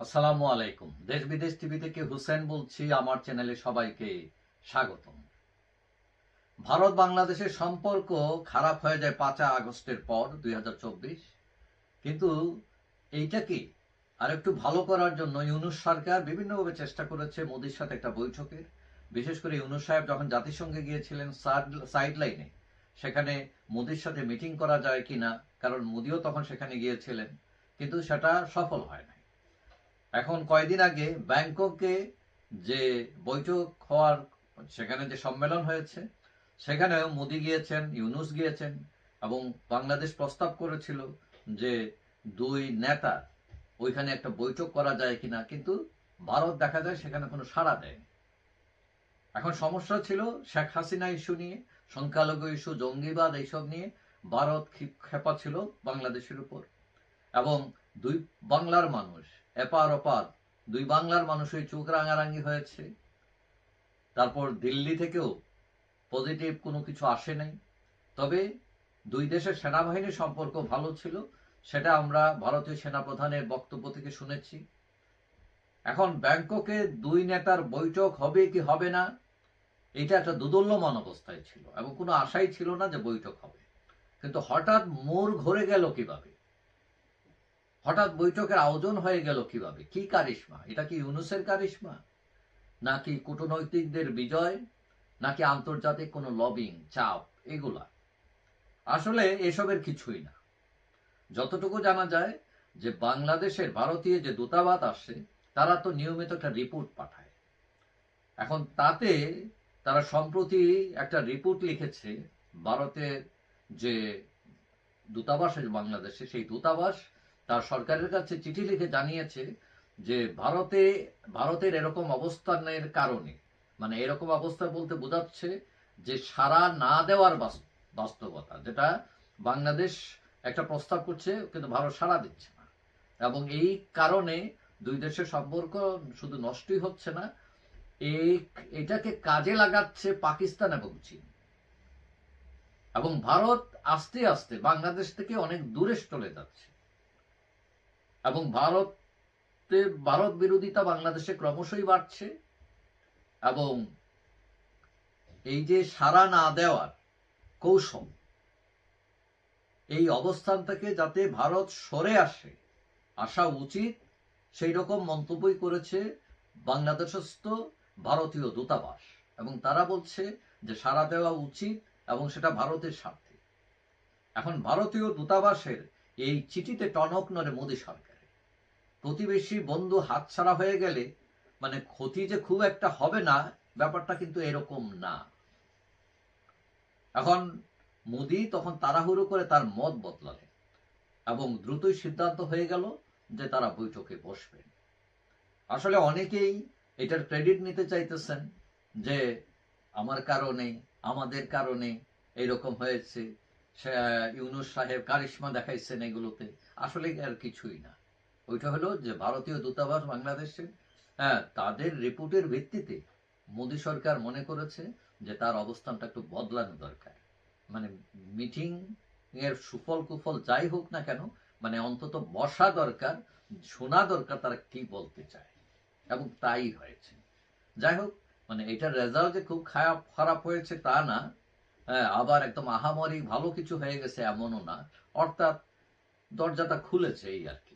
আসসালামু আলাইকুম। দেশ বিদেশ টিভি থেকে হুসেন বলছি, আমার চ্যানেলে সবাইকে স্বাগতম। ভারত বাংলাদেশের সম্পর্ক খারাপ হয়ে যায় পাঁচা আগস্টের পর, দুই কিন্তু এইটা কি? আর একটু ভালো করার জন্য ইউনুস সরকার বিভিন্নভাবে চেষ্টা করেছে মোদির সাথে একটা বৈঠকের। বিশেষ করে ইউনুস সাহেব যখন জাতিসংঘে গিয়েছিলেন সাইড লাইনে সেখানে মোদির সাথে মিটিং করা যায় কিনা, কারণ মোদিও তখন সেখানে গিয়েছিলেন, কিন্তু সেটা সফল হয় না এখন কয়দিন আগে ব্যাংককে যে বৈঠক হওয়ার, সেখানে যে সম্মেলন হয়েছে, সেখানেও মোদি গিয়েছেন, ইউনুস গিয়েছেন এবং বাংলাদেশ প্রস্তাব করেছিল যে দুই নেতা ওইখানে একটা বৈঠক করা যায় কিনা, কিন্তু ভারত দেখা যায় সেখানে কোনো সাড়া দেয়নি। এখন সমস্যা ছিল শেখ হাসিনা ইস্যু নিয়ে, সংখ্যালঘু ইস্যু, জঙ্গিবাদ এইসব নিয়ে ভারত খেপা ছিল বাংলাদেশের উপর। এবং দুই, বাংলার মানুষ এপার ওপার, দুই বাংলার মানুষই চোখ রাঙারাঙি হয়েছে। তারপর দিল্লি থেকেও পজিটিভ কোনো কিছু আসে নাই। তবে দুই দেশের সেনাবাহিনীর সম্পর্ক ভালো ছিল, সেটা আমরা ভারতীয় সেনাপ্রধানের বক্তব্য থেকে শুনেছি। এখন ব্যাংককে দুই নেতার বৈঠক হবে কি হবে না, এটা একটা দুদল্যমান অবস্থায় ছিল এবং কোনো আশাই ছিল না যে বৈঠক হবে। কিন্তু হঠাৎ মোর ঘুরে গেল কীভাবে? হঠাৎ বৈঠকের আয়োজন হয়ে গেল কীভাবে? কি কারিশমা? এটা কি ইউনুসের কারিশমা? নাকি কূটনৈতিকদের বিজয়? নাকি আন্তর্জাতিক কোনো লবিং চাপ, এগুলা? আসলে এসবের কিছুই না। যতটুকু জানা যায় যে বাংলাদেশের ভারতীয় যে দূতাবাস আসে, তারা তো নিয়মিত একটা রিপোর্ট পাঠায়। এখন তাতে তারা সম্প্রতি একটা রিপোর্ট লিখেছে, ভারতের যে দূতাবাস বাংলাদেশে, সেই দূতাবাস তার সরকারের কাছে চিঠি লিখে জানিয়েছে যে ভারতে, ভারতের এরকম অবস্থানের কারণে মানে এরকম অবস্থা বলতে বোঝাচ্ছে যে সারা না দেওয়ার বাস্তবতা, যেটা বাংলাদেশ একটা প্রস্তাব করছে, কিন্তু ভারত সারা দিচ্ছে না। এবং এই কারণে দুই দেশের সম্পর্ক শুধু নষ্টই হচ্ছে না, এই, এটাকে কাজে লাগাচ্ছে পাকিস্তান এবং চীন। এবং ভারত আস্তে আস্তে বাংলাদেশ থেকে অনেক দূরে চলে যাচ্ছে। এবং ভারতে, ভারত বিরোধিতা বাংলাদেশে ক্রমশই বাড়ছে এবং এই যে সারা না দেওয়ার কৌশল, এই অবস্থান থেকে যাতে ভারত সরে আসে, আসা উচিত, সেই রকম মন্তব্যই করেছে বাংলাদেশস্থ ভারতীয় দূতাবাস। এবং তারা বলছে যে সারা দেওয়া উচিত এবং সেটা ভারতের স্বার্থে। এখন ভারতীয় দূতাবাসের এই চিঠিতে টনক নড়ে মোদী সরকার। প্রতিবেশী বন্ধু হাতছাড়া হয়ে গেলে মানে ক্ষতি যে খুব একটা হবে না, ব্যাপারটা কিন্তু এরকম না। এখন মোদি তখন তাড়াহুড়ো করে তার মত বদলালেন এবং দ্রুতই সিদ্ধান্ত হয়ে গেল যে তারা বৈঠকে বসবেন আসলে অনেকেই এটার ক্রেডিট নিতে চাইতেছেন যে আমার কারণে, আমাদের কারণে এরকম হয়েছে। ইউনুস সাহেব কারিশ্মা দেখাইছেন এগুলোতে। আসলে আর কিছুই না। ওইটা হলো যে ভারতীয় দূতাবাস বাংলাদেশে হ্যাঁ তাদের রিপোর্টের ভিত্তিতে মোদী সরকার মনে করেছে যে তার অবস্থানটা একটু বদলানো দরকার। মানে মিটিং এর সুফল কুফল যাই হোক না কেন মানে অন্তত বসা দরকার, শোনা দরকার তারা কি বলতে চায়। এবং তাই হয়েছে। যাই হোক মানে এটার রেজাল্ট যে খুব খারাপ খারাপ হয়েছে তা না হ্যাঁ আবার একদম আহামরি ভালো কিছু হয়ে গেছে এমনও না। অর্থাৎ দরজাটা খুলেছে এই আর কি।